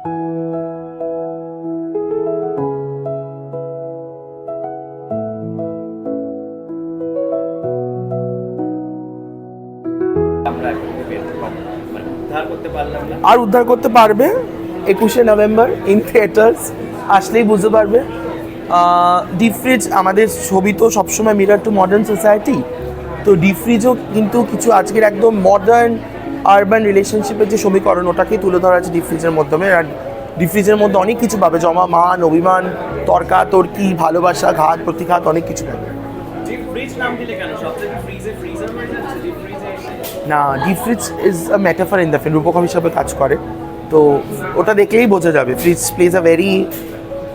আর উদ্ধার করতে পারবে একুশে নভেম্বর ইন থিয়েটার্স আসলেই বুঝতে পারবে। ডিপ ফ্রিজ আমাদের ছবি তো সবসময় মিরার টু মডার্ন সোসাইটি তো ডিপ ফ্রিজও কিন্তু কিছু আজকের একদম মডার্ন আরবান রিলেশনশিপের যে সমীকরণ ওটাকেই তুলে ধরা আছে ডিপ ফ্রিজের মাধ্যমে। আর ডিপ ফ্রিজের মধ্যে অনেক কিছু পাবে জমা মান অভিমান তর্কা তর্কি ভালোবাসা ঘাত প্রতিঘাত অনেক কিছু পাবে। না deep fridge is a metaphor in the film রূপকম হিসাবে কাজ করে। তো ওটা দেখলেই বোঝা যাবে fridge plays a very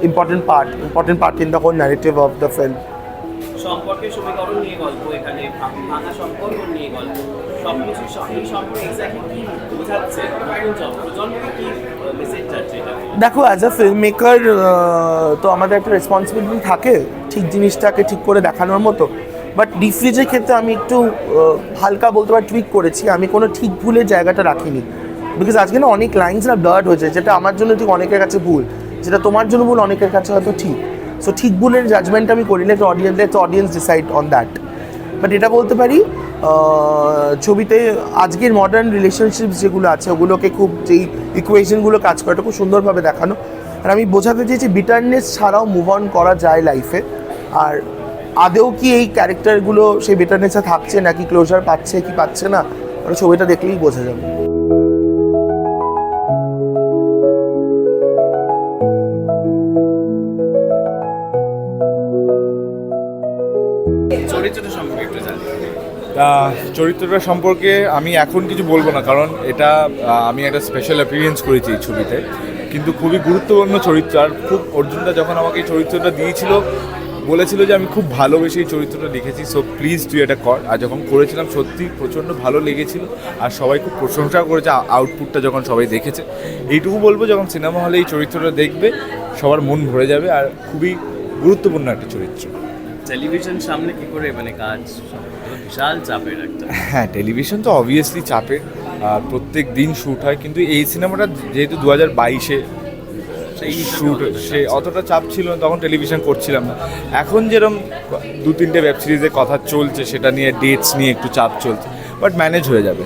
important part important part in the whole narrative of the film সম্পর্কের সমীকরণ নিয়ে গল্প এখানে ভাঙা সম্পর্ক নিয়ে গল্প। সব কিছু এই সম্পর্কে এক্স্যাক্টলি কি বোঝাচ্ছে প্রজন্মকে কি মেসেজ যাচ্ছে দেখো অ্যাজ আ ফিল্ম মেকার তো আমাদের একটা রেসপন্সিবিলিটি থাকে ঠিক জিনিসটাকে ঠিক করে দেখানোর মতো। বাট ডিপ ফ্রিজের ক্ষেত্রে আমি একটু হালকা বলতে পারি টুইক করেছি। আমি কোনো ঠিক ভুলের জায়গাটা রাখিনি। বিকজ আজকে না অনেক লাইন্স না ব্লার্ড হয়েছে, যেটা আমার জন্য ঠিক অনেকের কাছে ভুল। যেটা তোমার জন্য ভুল, অনেকের কাছে হয়তো ঠিক। সো ঠিক ভুলের জাজমেন্ট আমি করি না audience audience decide on that but এটা বলতে পারি ছবিতে আজকের মডার্ন রিলেশনশিপ যেগুলো আছে, ওগুলোকে খুব যেই ইকুয়েশনগুলো কাজ করে খুব সুন্দরভাবে দেখানো। আর আমি বোঝাতে চেয়েছি বিটারনেস ছাড়াও মুভ অন করা যায় লাইফে আর আদেও কি এই ক্যারেক্টারগুলো সেই বিটারনেসে থাকছে নাকি ক্লোজার পাচ্ছে কি পাচ্ছে না ওটা ছবিটা দেখলেই বোঝা যাবে। সম্পর্কে একটু জানি। চরিত্রটা সম্পর্কে আমি এখন কিছু বলব না, কারণ এটা আমি একটা স্পেশাল অ্যাপিরিয়েন্স করেছি এই ছবিতে। কিন্তু খুবই গুরুত্বপূর্ণ চরিত্র, আর খুব অর্জুনটা যখন আমাকে এই চরিত্রটা দিয়েছিল, বলেছিল যে আমি খুব ভালোবেসে এই চরিত্রটা লিখেছি সো প্লিজ তুই এটা কর। আর যখন করেছিলাম, সত্যি প্রচণ্ড ভালো লেগেছিল, আর সবাই খুব প্রশংসা করেছে আউটপুটটা যখন সবাই দেখেছে। এইটুকু বলব, যখন সিনেমা হলে এই চরিত্রটা দেখবে, সবার মন ভরে যাবে, আর খুবই গুরুত্বপূর্ণ একটা চরিত্র। টেলিভিশন সামনে কি করে মানে কাজ বিশাল চাপের একটা। হ্যাঁ টেলিভিশন তো অবভিয়াসলি চাপের। প্রত্যেক দিন শ্যুট হয় কিন্তু এই সিনেমাটা যেহেতু দু হাজার বাইশে সেই শ্যুট সে অতটা চাপ ছিল না তখন টেলিভিশন করছিলাম না। এখন যেরকম দু তিনটে ওয়েব সিরিজে কথা চলছে সেটা নিয়ে ডেটস নিয়ে একটু চাপ চলছে বাট ম্যানেজ হয়ে যাবে।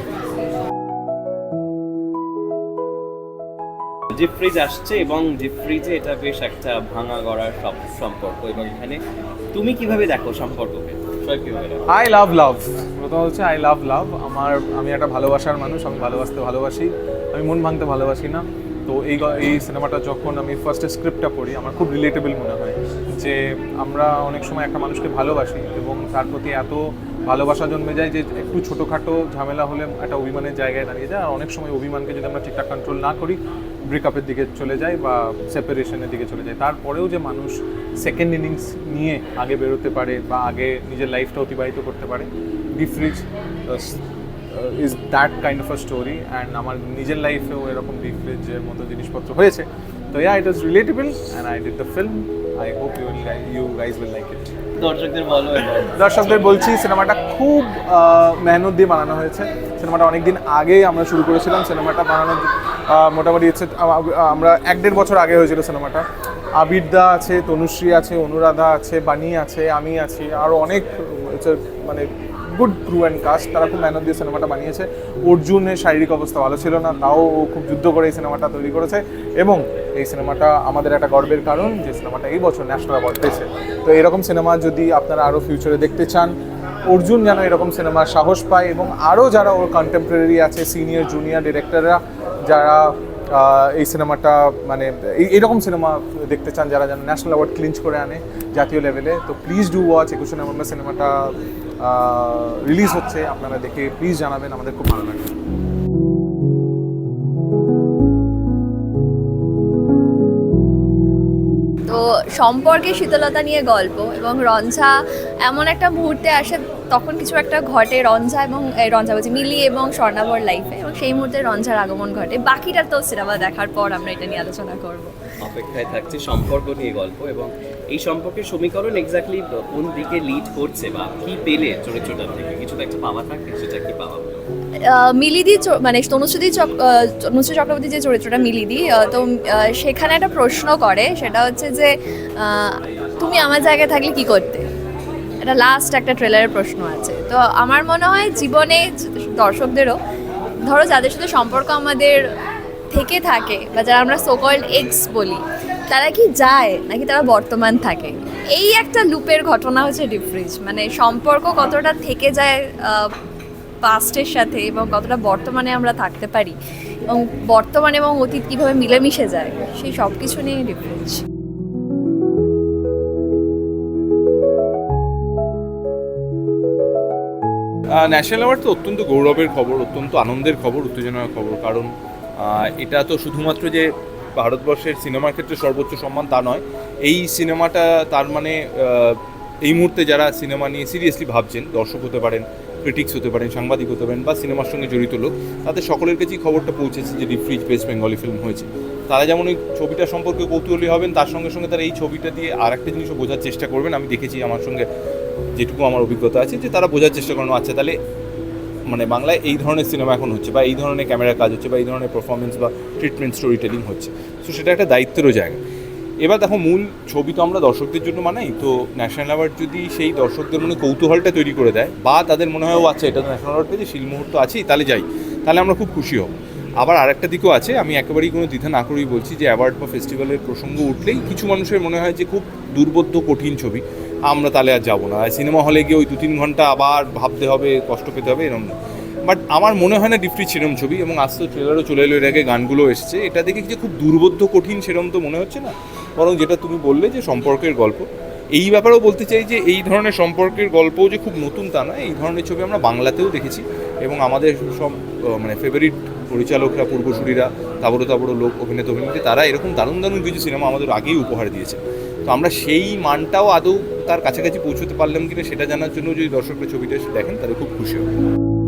জিপ ফ্রিজ আসছে এবং জিপ ফ্রিজে এটা বেশ একটা ভাঙা গড়ার সব সম্পর্ক এবং এখানে তুমি কীভাবে দেখো সম্পর্ককে? আই লাভ লাভ প্রথম হচ্ছে আই লাভ লাভ আমার, আমি একটা ভালোবাসার মানুষ, আমি ভালোবাসতে ভালোবাসি। আমি মন ভাঙতে ভালোবাসি না। তো এই এই সিনেমাটা যখন আমি ফার্স্টে স্ক্রিপ্টটা পড়ি, আমার খুব রিলেটেবল মনে হয় যে আমরা অনেক সময় একটা মানুষকে ভালোবাসি এবং তার প্রতি এত ভালোবাসা জন্মে যায় যে একটু ছোটোখাটো ঝামেলা হলে একটা অভিমানের জায়গায় দাঁড়িয়ে যায়। আর অনেক সময় অভিমানকে যদি আমরা ঠিকঠাক কন্ট্রোল না করি ব্রেকআপের দিকে চলে যায় বা সেপারেশনের দিকে চলে যায়। তারপরেও যে মানুষ সেকেন্ড ইনিংস নিয়ে আগে বেরোতে পারে বা আগে নিজের লাইফটা অতিবাহিত করতে পারে deep fridge is that kind of a story and আমার নিজের লাইফেও এরকম ডিফ্রিজের মতো জিনিসপত্র হয়েছে। তো yeah it is relatable and I did the film I hope you will you guys will like it দর্শকদের বলো দর্শকদের বলছি সিনেমাটা খুব মেহনত দিয়ে বানানো হয়েছে। সিনেমাটা অনেক দিন আগে আমরা শুরু করেছিলাম। সিনেমাটা বানানোর মোটামুটি হচ্ছে আমরা এক দেড় বছর আগে হয়েছিল সিনেমাটা। আবিরদা আছে, তনুশ্রী আছে, অনুরাধা আছে বানি আছে, আমি আছি আরও অনেক মানে গুড ক্রু অ্যান্ড কাস্ট তারা খুব মেহনত দিয়ে সিনেমাটা বানিয়েছে। অর্জুনের শারীরিক অবস্থা ভালো ছিল না, তাও ও খুব যুদ্ধ করে এই সিনেমাটা তৈরি করেছে। এবং এই সিনেমাটা আমাদের একটা গর্বের কারণ, যে সিনেমাটা এই বছর ন্যাশনাল অ্যাওয়ার্ড পেয়েছে। তো এরকম সিনেমা যদি আপনারা আরও ফিউচারে দেখতে চান, অর্জুন যেন এরকম সিনেমার সাহস পায় এবং আরও যারা ওর কন্টেম্পোরারি আছে সিনিয়র জুনিয়র ডিরেক্টররা যারা এই সিনেমাটা মানে এরকম সিনেমা দেখতে চান যারা যেন ন্যাশনাল অ্যাওয়ার্ড ক্লিঞ্চ করে আনে জাতীয় লেভেলে, তো প্লিজ ডু ওয়াচ একুশে নভেম্বর সিনেমাটা রিলিজ হচ্ছে। আপনারা দেখে প্লিজ জানাবেন, আমাদের খুব ভালো লাগবে। তো সম্পর্কে শীতলতা নিয়ে গল্প এবং রঞ্ঝা এমন একটা মুহূর্তে আসে তখন কিছু একটা ঘটে রঞ্জা এবং রঞ্জা বলছি মিলি এবং স্বর্ণাবর লাইফে এবং সেই মুহূর্তে রঞ্জার আগমন ঘটে। বাকিটা তো সিনেমা দেখার পর আমরা এটা নিয়ে আলোচনা করব। অপেক্ষায় থাকছে সম্পর্ক নিয়ে গল্প এবং এই সম্পর্কের সমীকরণ এক্স্যাক্টলি কোন দিকে লিড করছে বা কি পেলে চরিত্রটা থেকে কিছু তো একটা পাওয়া থাকে সেটা কি পাওয়া মিলিদি মানে তনুশ্রী চক তনুশ্রী চক্রবর্তী যে চরিত্রটা মিলিদি তো সেখানে একটা প্রশ্ন করে সেটা হচ্ছে যে তুমি আমার জায়গায় থাকলে কি করতে? এটা লাস্ট একটা ট্রেলারের প্রশ্ন আছে। তো আমার মনে হয় জীবনে দর্শকদেরও, ধরো যাদের সাথে সম্পর্ক আমাদের থেকে থাকে, বা যারা আমরা সোকল্ড এক্স বলি, তারা কি যায়? নাকি তারা বর্তমান থাকে? এই একটা লুপের ঘটনা হচ্ছে ডিফ্রিজ মানে সম্পর্ক কতটা থেকে যায় পাস্টের সাথে, এবং কতটা বর্তমানে আমরা থাকতে পারি, এবং বর্তমান এবং অতীত কীভাবে মিলেমিশে যায়, সেই সব কিছু নিয়ে ডিফারেন্স ন্যাশনাল অ্যাওয়ার্ড তো অত্যন্ত গৌরবের খবর, অত্যন্ত আনন্দের খবর, উত্তেজনার খবর। কারণ এটা তো শুধুমাত্র যে ভারতবর্ষের সিনেমার ক্ষেত্রে সর্বোচ্চ সম্মান তা নয়, এই সিনেমাটা তার মানে এই মুহূর্তে যারা সিনেমা নিয়ে সিরিয়াসলি ভাবছেন, দর্শক হতে পারেন ক্রিটিক্স হতে পারেন, সাংবাদিক হতে পারেন বা সিনেমার সঙ্গে জড়িত লোক, তাদের সকলের কাছেই খবরটা পৌঁছেছে যে রিফ্রিজ বেস্ট বেঙ্গলি ফিল্ম হয়েছে। তারা যেমন ওই ছবিটা সম্পর্কে কৌতূহলী হবেন, তার সঙ্গে সঙ্গে তারা এই ছবিটা দিয়ে আর একটা জিনিসও বোঝার চেষ্টা করবেন। আমি দেখেছি আমার সঙ্গে যেটুকু আমার অভিজ্ঞতা আছে, যে তারা বোঝার চেষ্টা করেন আচ্ছা তাহলে মানে বাংলায় এই ধরনের সিনেমা এখন হচ্ছে, বা এই ধরনের ক্যামেরা কাজ হচ্ছে, বা এই ধরনের পারফরমেন্স বা ট্রিটমেন্ট স্টোরি টেলিং হচ্ছে। সো সেটা একটা দায়িত্বেরও জায়গা। এবার দেখো, মূল ছবি তো আমরা দর্শকদের জন্য বানাই, তো ন্যাশনাল অ্যাওয়ার্ড যদি সেই দর্শকদের মনে কৌতূহলটা তৈরি করে দেয়, বা তাদের মনে হয়, ও আচ্ছা এটা তো ন্যাশনাল অ্যাওয়ার্ড পেয়েছে শিল মুহূর্ত আছেই, তাহলে যাই। তাহলে আমরা খুব খুশি হব। আবার আরেকটা দিকও আছে, আমি একেবারেই কোনো দ্বিধা না করেই বলছি যে অ্যাওয়ার্ড বা ফেস্টিভ্যালের প্রসঙ্গ উঠলেই কিছু মানুষের মনে হয় যে খুব দুর্বোধ্য, কঠিন ছবি। আমরা তাহলে আর যাব না। সিনেমা হলে গিয়ে ওই দু তিন ঘণ্টা আবার ভাবতে হবে, কষ্ট পেতে হবে এরকম বাট আমার মনে হয় না ডিফ্রি সেরম ছবি এবং আজ তো ট্রেলারও চলে এলো, এর আগে গানগুলো এসছে। এটা দেখে যে খুব দুর্বোধ্য, কঠিন সেরম তো মনে হচ্ছে না। বরং যেটা তুমি বললে যে সম্পর্কের গল্প, এই ব্যাপারেও বলতে চাই যে এই ধরনের সম্পর্কের গল্পও যে খুব নতুন তা নয়। এই ধরনের ছবি আমরা বাংলাতেও দেখেছি এবং আমাদের সব মানে ফেভারিট পরিচালকরা, পূর্বসূরীরা, তাবড়ো তাবড়ো লোক, অভিনেতা, অভিনেত্রী, তারা এরকম দারুণ দারুণ কিছু সিনেমা আমাদের আগেই উপহার দিয়েছে। তো আমরা সেই মানটাও আদৌ তার কাছাকাছি পৌঁছতে পারলাম কিনা সেটা জানার জন্য যদি দর্শকরা ছবিটা দেখেন, তাহলে খুব খুশি হবে